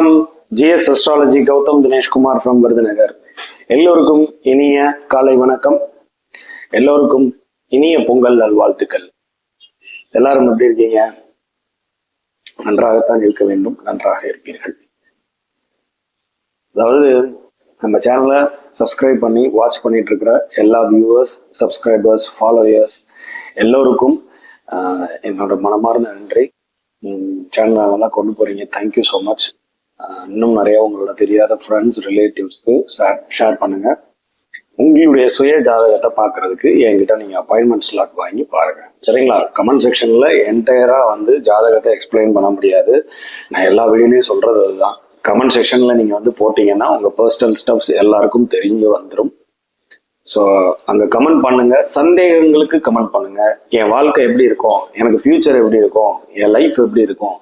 வணக்கம். GS astrology Gautham Dinesh Kumar from Virudhunagar. எல்லோருக்கும் இனிய காலை வணக்கம். எல்லோருக்கும் இனிய பொங்கல் நல்வாழ்த்துக்கள். எல்லாரும் எப்படி இருக்கீங்க? நன்றாகத்தான் இருக்க வேண்டும். நன்றாக இருப்பீர்கள். அதாவது நம்ம சேனலை சப்ஸ்கிரைப் பண்ணி வாட்ச் பண்ணிட்டு இருக்கிற எல்லா வியூவர்ஸ் சப்ஸ்கிரைபர்ஸ் ஃபாலோயர்ஸ் எல்லோருக்கும் ஆஹ், என்னோட மனமார்ந்த நன்றி. சேனலை நல்லா கொண்டு போறீங்க. தேங்க்யூ ஸோ மச் இன்னும் நிறைய உங்களோட தெரியாத ஃப்ரெண்ட்ஸ் ரிலேட்டிவ்ஸ்க்கு ஷேர் பண்ணுங்க. உங்களுடைய சுய ஜாதகத்தை பார்க்கறதுக்கு என்கிட்ட நீங்க அப்பாயின்மெண்ட் ஸ்லாட் வாங்கி பாருங்க. சரிங்களா? கமெண்ட் செக்ஷன்ல என்டையரா வந்து ஜாதகத்தை எக்ஸ்பிளைன் பண்ண முடியாது. நான் எல்லா வீடியோலையும் சொல்றது அதுதான். கமெண்ட் செக்ஷன்ல நீங்க வந்து போட்டீங்கன்னா உங்க பர்சனல் ஸ்டப்ஸ் எல்லாருக்கும் தெரிஞ்சு வந்துடும் ஸோ அங்கே கமெண்ட் பண்ணுங்க. சந்தேகங்களுக்கு கமெண்ட் பண்ணுங்க. என் வாழ்க்கை எப்படி இருக்கும்? எனக்கு ஃபியூச்சர் எப்படி இருக்கும்? என் லைஃப் எப்படி இருக்கும்?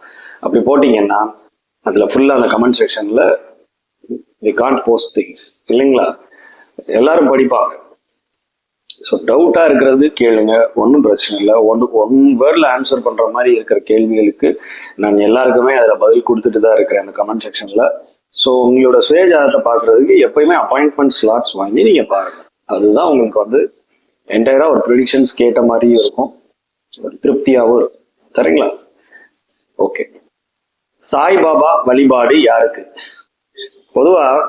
அப்படி போட்டிங்கன்னா அதில் ஃபுல்லாக அந்த கமெண்ட் செக்ஷனில் வி கான்ட் போஸ்ட் திங்ஸ் இல்லைங்களா? எல்லாரும் படிப்பாங்க. ஸோ டவுட்டாக இருக்கிறது கேளுங்க. ஒன்றும் பிரச்சனை இல்லை. ஒன்று ஒன் வேர்டில் ஆன்சர் பண்ணுற மாதிரி இருக்கிற கேள்விகளுக்கு நான் எல்லாருக்குமே அதில் பதில் கொடுத்துட்டு தான் இருக்கிறேன் அந்த கமெண்ட் செக்ஷனில் ஸோ உங்களோட சுயஜாதத்தை பார்க்குறதுக்கு எப்பயுமே அப்பாயின்மெண்ட் ஸ்லாட்ஸ் வாங்கி நீங்கள் பாருங்கள் அதுதான் உங்களுக்கு வந்து என்டையராக ஒரு ப்ரிடிக்ஷன்ஸ் கேட்ட மாதிரியும் இருக்கும். ஒரு திருப்தியாகவும் இருக்கும். சரிங்களா? ஓகே சாய்பாபா வழிபாடு யாருக்கு? பொதுவா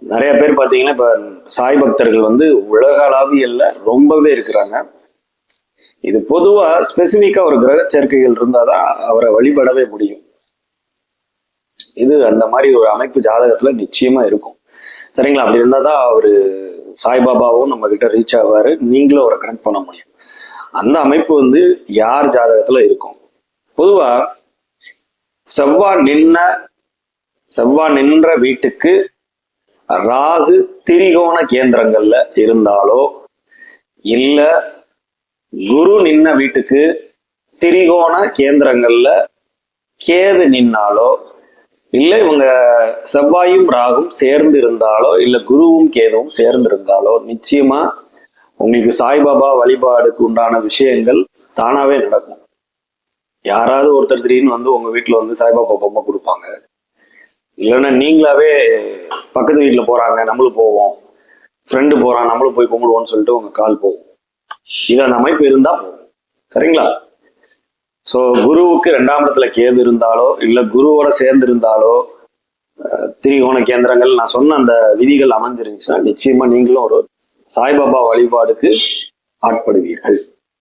நிறைய பேர் பார்த்தீங்கன்னா இப்ப சாய் பக்தர்கள் வந்து உலகளாவியல்ல ரொம்பவே இருக்கிறாங்க. இது பொதுவா ஸ்பெசிபிக்கா ஒரு கிரக சேர்க்கைகள் இருந்தாதான் அவரை வழிபடவே முடியும். இது அந்த மாதிரி ஒரு அமைப்பு ஜாதகத்துல நிச்சயமா இருக்கும். சரிங்களா? அப்படி இருந்தாதான் அவரு சாய்பாபாவும் நம்ம கிட்ட ரீச் ஆவாரு. நீங்களும் அவரை கனெக்ட் பண்ண முடியும். அந்த அமைப்பு வந்து யார் ஜாதகத்துல இருக்கும்? பொதுவா செவ்வாய் நின்ன செவ்வாய் நின்ற வீட்டுக்கு ராகு திரிகோண கேந்திரங்கள்ல இருந்தாலோ இல்ல குரு நின்ன வீட்டுக்கு திரிகோண கேந்திரங்கள்ல கேது நின்னாலோ இல்ல இவங்க செவ்வாயும் ராகும் சேர்ந்து இருந்தாலோ இல்ல குருவும் கேதுவும் சேர்ந்து இருந்தாலோ நிச்சயமா உங்களுக்கு சாய்பாபா வழிபாடுக்கு உண்டான விஷயங்கள் தானாவே நடக்கும். யாராவது ஒருத்தர் திடீர்னு வந்து உங்க வீட்டில் வந்து சாய்பாபா பொம்மை கொடுப்பாங்க. இல்லைன்னா நீங்களாவே பக்கத்து வீட்டில் போறாங்க நம்மளும் போவோம். ஃப்ரெண்டு போறான் நம்மளும் போய் கும்பிடுவோம்னு சொல்லிட்டு உங்க கால் போகும். இது அந்த அமைப்பு இருந்தா போகும் சரிங்களா? ஸோ குருவுக்கு ரெண்டாம் இடத்துல கேது இருந்தாலோ இல்லை குருவோட சேர்ந்து இருந்தாலோ திரிகோண கேந்திரங்கள் நான் சொன்ன அந்த விதிகள் அமைஞ்சிருந்துச்சுன்னா நிச்சயமா நீங்களும் ஒரு சாய்பாபா வழிபாடுக்கு ஆட்படுவீர்கள்.